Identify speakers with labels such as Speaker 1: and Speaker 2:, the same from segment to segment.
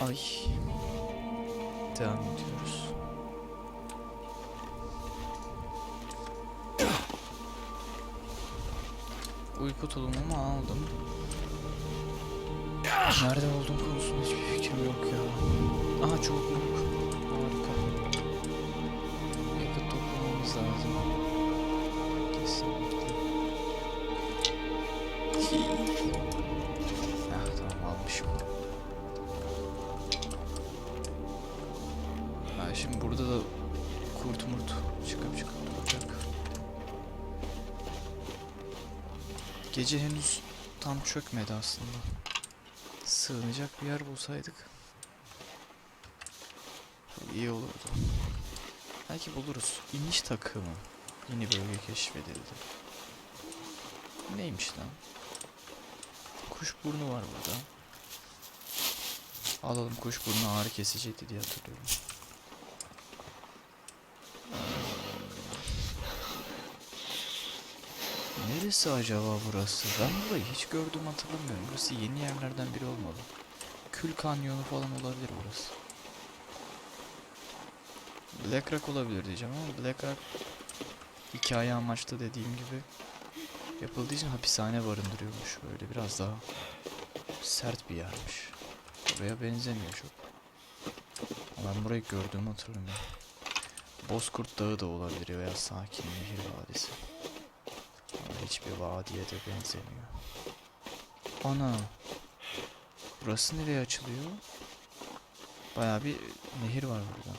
Speaker 1: Ay. Devam ediyoruz. Uyku tulumumu aldım. Nerede olduğum konusunda hiçbir fikrim yok ya. Aha çokluk. Şimdi burada da kurt murt çıkıp çıkıp duracak. Gece henüz tam çökmedi aslında. Sığınacak bir yer bulsaydık iyi olurdu. Belki buluruz. İniş takımı. Yeni bölge keşfedildi. Neymiş lan? Kuş burnu var burada. Alalım kuş burnu ağrı kesiciydi diye hatırlıyorum. Neresi acaba burası? Ben burayı hiç gördüğümü hatırlamıyorum. Burası yeni yerlerden biri olmalı. Kül kanyonu falan olabilir burası. Black Rock olabilir diyeceğim ama Black Rock hikaye amaçlı dediğim gibi yapıldığı için hapishane barındırıyormuş. Böyle biraz daha sert bir yermiş. Buraya benzemiyor çok. Ben burayı gördüğümü hatırlamıyorum. Bozkurt Dağı da olabilir veya Sakin Nehir Vadisi. Hiçbir vadiye de benzemiyor. Ana. Burası nereye açılıyor? Baya bir nehir var burada.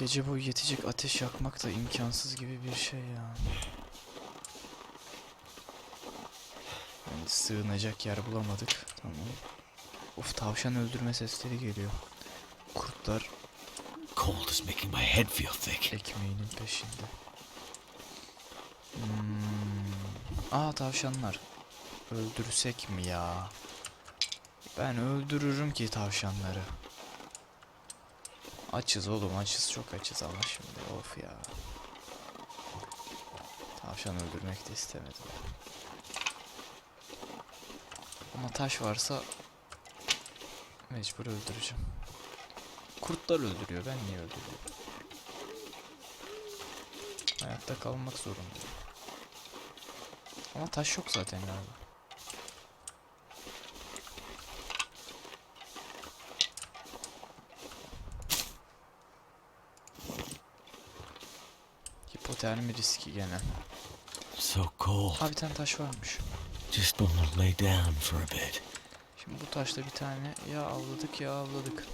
Speaker 1: Gece boyu yetecek ateş yakmak da imkansız gibi bir şey ya. Yani sığınacak yer bulamadık. Tamam. Of tavşan öldürme sesleri geliyor. Kurtlar
Speaker 2: Cold is making my head feel thick.
Speaker 1: ekmeğinin peşinde. Hmm. Aa tavşanlar. Öldürsek mi ya? Ben öldürürüm ki tavşanları. Açız oğlum açız çok açız ama şimdi of ya. Tavşan öldürmek de istemedim. Ama taş varsa mecbur öldüreceğim. Kurtlar öldürüyor ben niye öldürüyorum? Hayatta kalmak zorundayım. Ama taş yok zaten galiba. Hipotermi riski gene.
Speaker 2: So cold.
Speaker 1: Ha bir tane taş varmış.
Speaker 2: Just want to lay down for a bit.
Speaker 1: Şimdi bu taşla bir tane ya avladık ya avladık.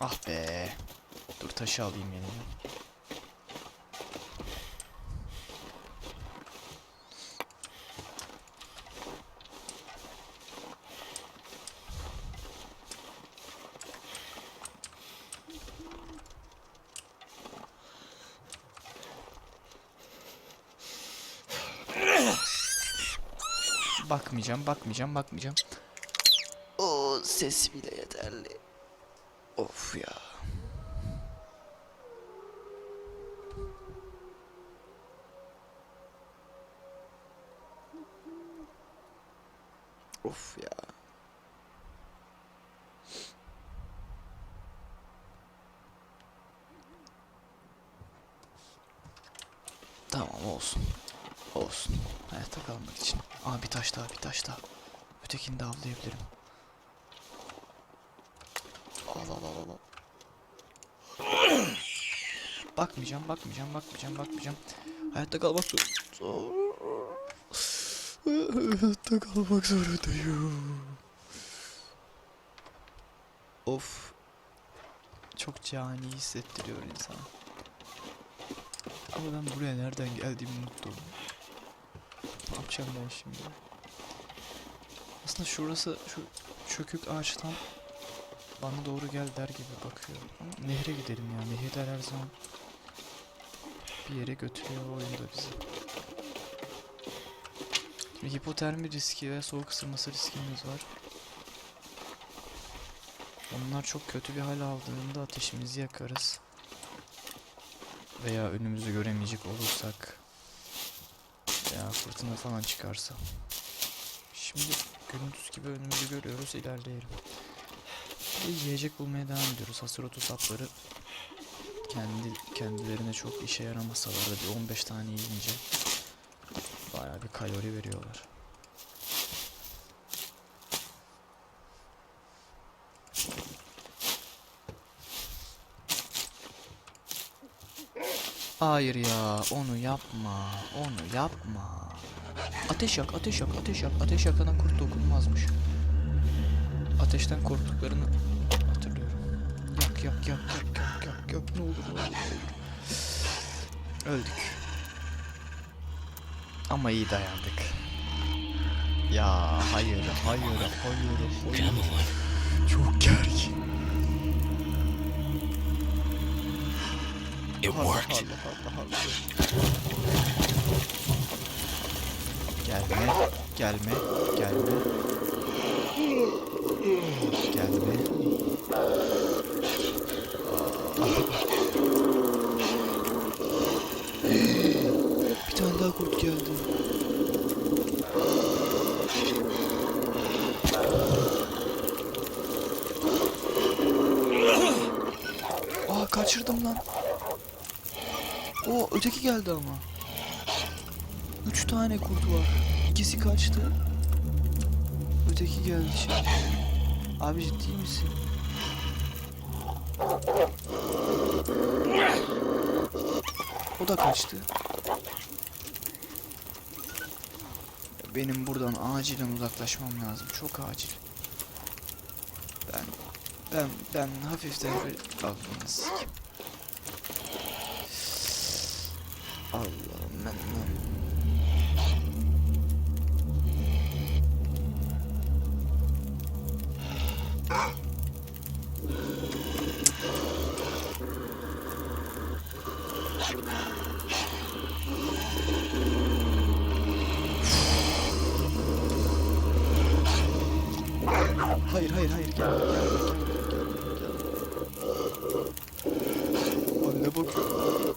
Speaker 1: Ah be. Dur taşı alayım yeniden. Bakmayacağım, bakmayacağım, bakmayacağım. O ses bile yeterli. Of ya. Of ya. Tamam olsun. Olsun. Hayatta kalmak için. Aa bir taş daha bir taş daha. Ötekini de avlayabilirim. Al al al al. Bakmayacağım bakmayacağım bakmayacağım bakmayacağım. Hayatta kalmak zor. Hayatta kalmak zorundayım. Of. Çok cani hissettiriyor insan. Ama ben buraya nereden geldiğimi unuttum. Ne yapacağım ben şimdi? Aslında şurası şu çökük ağaçtan bana doğru gel der gibi bakıyor. Ama nehre gidelim ya. Nehirler her zaman bir yere götürüyor oyunda bizi. Şimdi hipotermi riski ve soğuk ısırması riskimiz var. Onlar çok kötü bir hal aldığında ateşimizi yakarız. Veya önümüzü göremeyecek olursak veya fırtına falan çıkarsa. Şimdi gündüz gibi önümüzü görüyoruz ilerleyelim. Ve yiyecek bulmaya devam ediyoruz. Hasır otu sapları kendi kendilerine çok işe yaramasalar da bir 15 tane yiyince bayağı bir kalori veriyorlar. Hayır ya, onu yapma, onu yapma. Ateş yak, ateş yak, ateş yak. Ateş yakana kurt dokunmazmış. Ateşten korktuklarını hatırlıyorum. Yak, yak, yak, yak, yak, yak, yak. Ne olur, ne olur. Öldük. Ama iyi dayandık. Ya hayır, hayır, hayır, hayır. Çok gergin.
Speaker 2: It worked.
Speaker 1: Gelme, gelme, gelme. Öteki geldi ama. Üç tane kurt var. İkisi kaçtı. Öteki geldi şimdi. Abi ciddi misin? O da kaçtı. Benim buradan acilen uzaklaşmam lazım. Çok acil. Ben ben ben hafiften bir Allah'ını Allah'ım ben ben. Hayır hayır hayır gel gel gel gel. Anne bakıyor.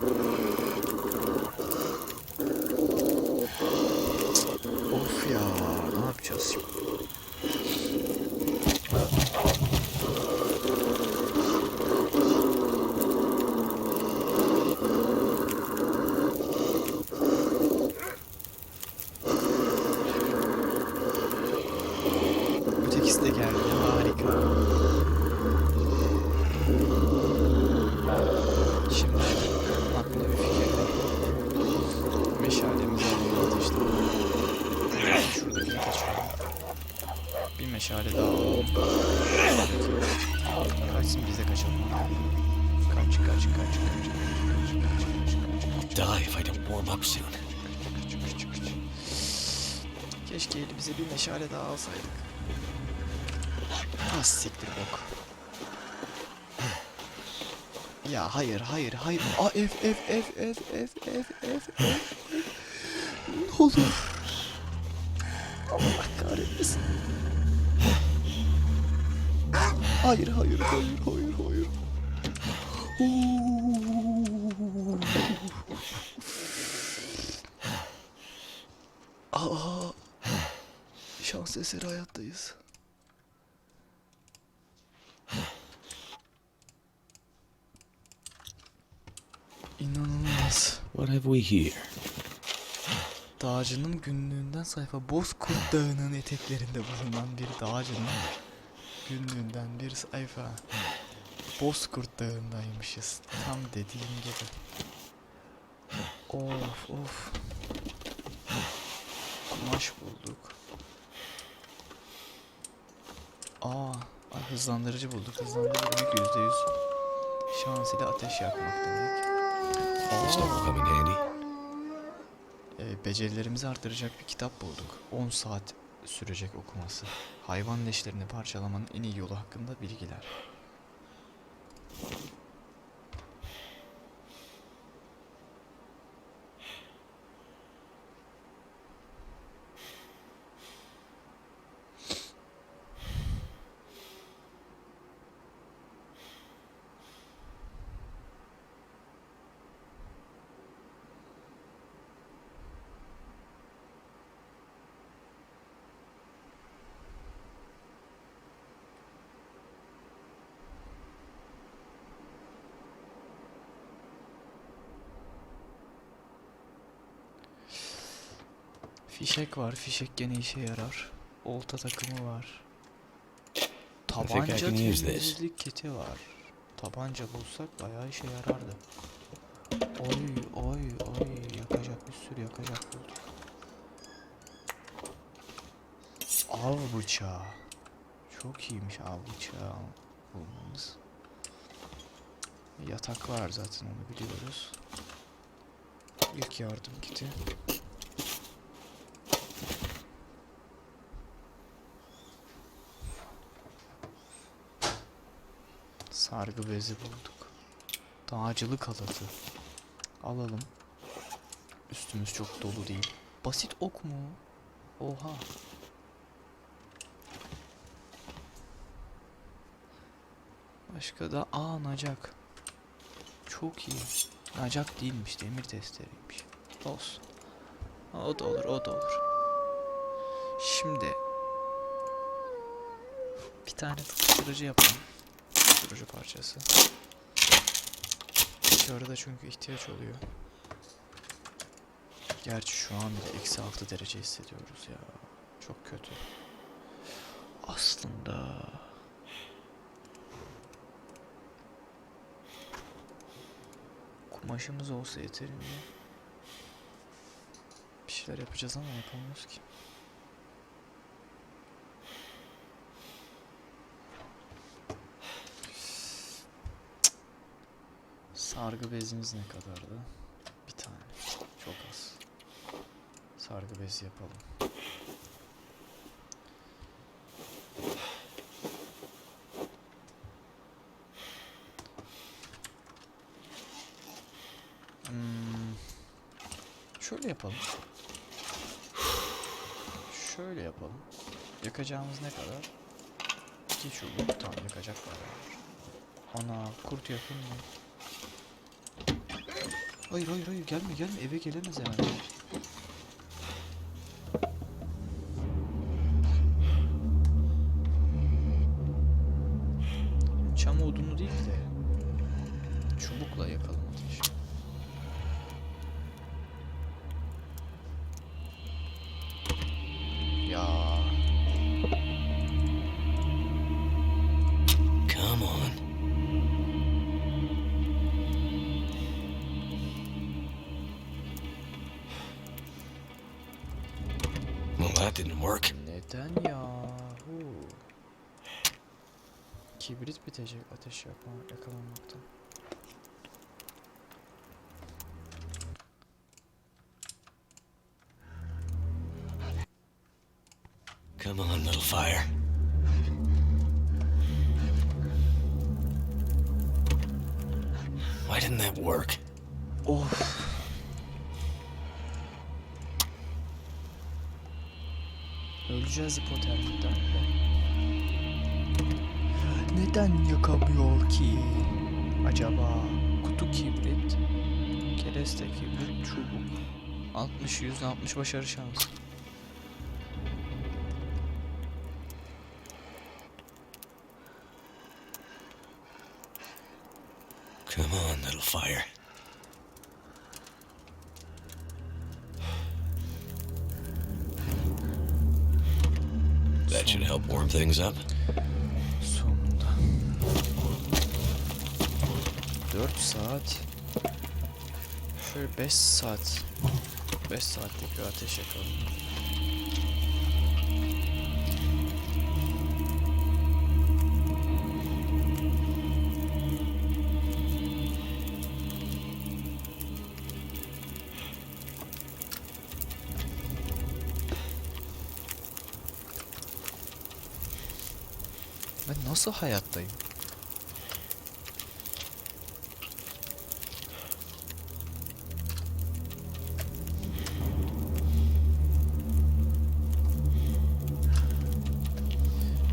Speaker 1: meşale daha alalım. Kaçsın biz de kaçalım. Kaç kaç kaç kaç kaç kaç kaç kaç
Speaker 2: Die if I don't warm up soon.
Speaker 1: Keşke elimize bir meşale daha alsaydık. Ah siktir bok. Ya hayır hayır hayır. A F F F F F F F. Ne olur. Hayır hayır hayır hayır hayır. Aa. Şans eseri hayattayız. İnanılmaz.
Speaker 2: What have we here?
Speaker 1: Dağcının günlüğünden sayfa Bozkurt Dağı'nın eteklerinde bulunan bir dağcının günlüğünden bir sayfa. Bozkurt Dağı'ndaymışız. Tam dediğim gibi. Of of. Kumaş bulduk. Aa, ay, hızlandırıcı bulduk. Hızlandırıcı demek yüzde yüz şans ile ateş yakmak demek.
Speaker 2: Handy.
Speaker 1: Ee, becerilerimizi artıracak bir kitap bulduk. 10 saat sürecek okuması. Hayvan leşlerini parçalamanın en iyi yolu hakkında bilgiler. Fişek var. Fişek gene işe yarar. Olta takımı var. Tabanca temizlik kiti var. Tabanca bulsak bayağı işe yarardı. Oy oy oy yakacak bir sürü yakacak bulduk. Av bıçağı. Çok iyiymiş av bıçağı bulmamız. Yatak var zaten onu biliyoruz. İlk yardım kiti. Sargı bezi bulduk. Dağcılık halatı. Alalım. Üstümüz çok dolu değil. Basit ok mu? Oha. Başka da aa nacak. Çok iyi. Nacak değilmiş demir testereymiş. Olsun. O da olur o da olur. Şimdi bir tane tutuşturucu yapalım. Tutuşturucu parçası. Dışarıda çünkü ihtiyaç oluyor. Gerçi şu an bile eksi 6 derece hissediyoruz ya. Çok kötü. Aslında... Kumaşımız olsa yeterince. Bir şeyler yapacağız ama yapamıyoruz ki. Sargı bezimiz ne kadardı? Bir tane. Çok az. Sargı bezi yapalım. Hmm. Şöyle yapalım. Şöyle yapalım. Yakacağımız ne kadar? İki çubuk. Tamam yakacak kadar. Ana kurt yakın mı? Hayır hayır hayır gelme gelme eve gelemez hemen.
Speaker 2: That didn't work.
Speaker 1: neden yahu? Kibrit bitecek ateş yakma, yakalanmaktan.
Speaker 2: Come on, little fire. Why didn't that work?
Speaker 1: Of. Öleceğiz hipotermikten de. Neden yakamıyor ki? Acaba kutu kibrit, kereste kibrit, çubuk. 60 yüzde 60 başarı şansı.
Speaker 2: Come on, little fire. Things up.
Speaker 1: Sonunda. 4 saat. Şöyle 5 saat. 5 saatlik bir ateş yakalım. Nasıl hayattayım?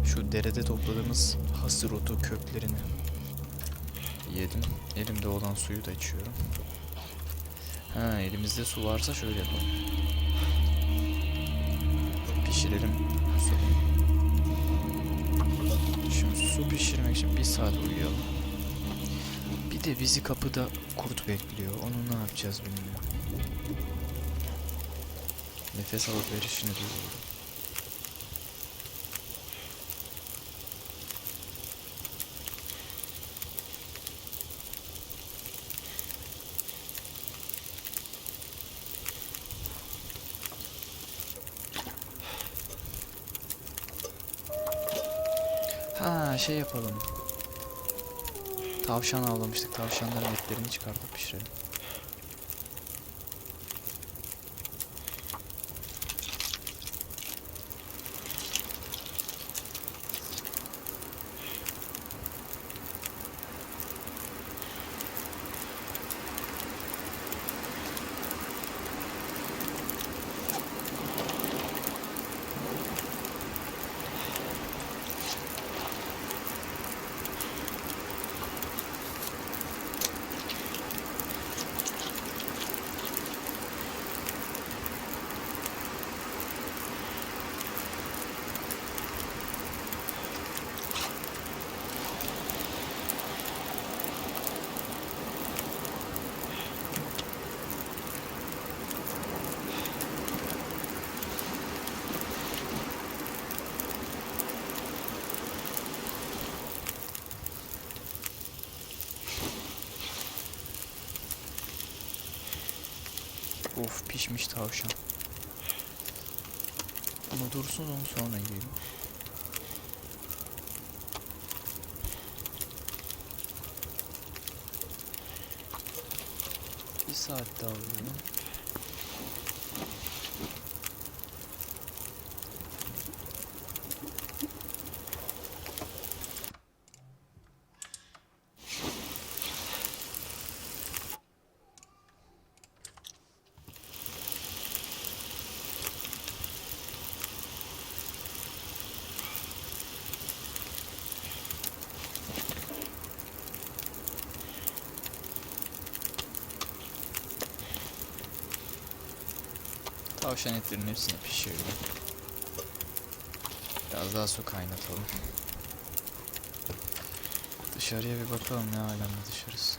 Speaker 1: Şu derede topladığımız hasır otu köklerini yedim. Elimde olan suyu da içiyorum. Ha elimizde su varsa şöyle yapalım. Pişirelim su. Şimdi su pişirmek için bir saat uyuyalım. Bir de bizi kapıda kurt bekliyor. Onu ne yapacağız bilmiyorum. Nefes alıp verişini duyuyorum. Ha şey yapalım. Tavşan avlamıştık. Tavşanların etlerini çıkartıp pişirelim. Of pişmiş tavşan. Ama dursun onu sonra yiyelim. Bir saat daha uyuyalım. Tavşan etlerinin hepsini pişirdim. Biraz daha su kaynatalım. Dışarıya bir bakalım ne alemde dışarısı.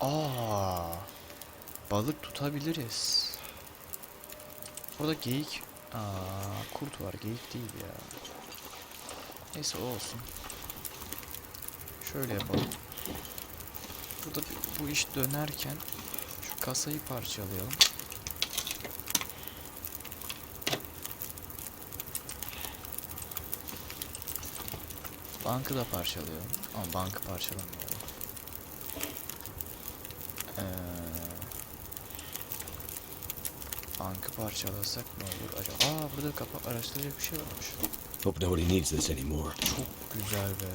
Speaker 1: Aa, balık tutabiliriz. Orada geyik, aa, kurt var, geyik değil ya. Neyse o olsun. Şöyle yapalım. Burada bu iş dönerken kasayı parçalayalım. Bankı da parçalayalım. Ama bankı parçalamayalım. Ee, bankı parçalasak ne olur acaba? Aa burada kapak araştıracak bir şey varmış.
Speaker 2: Hope nobody needs this anymore.
Speaker 1: Çok güzel be.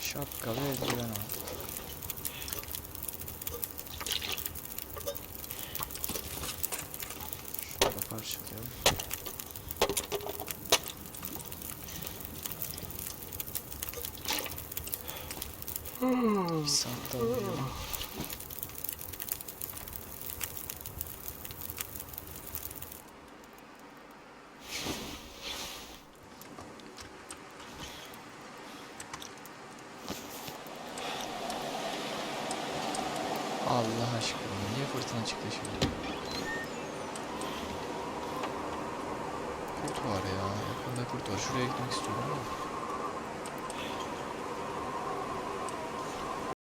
Speaker 1: Şapka ve eldiven al. Şöyle parçalayalım. Bir saat daha uyuyalım. Allah aşkına niye fırtına çıktı şimdi? Kurt var ya. Yakında kurt var. Şuraya gitmek istiyorum ama.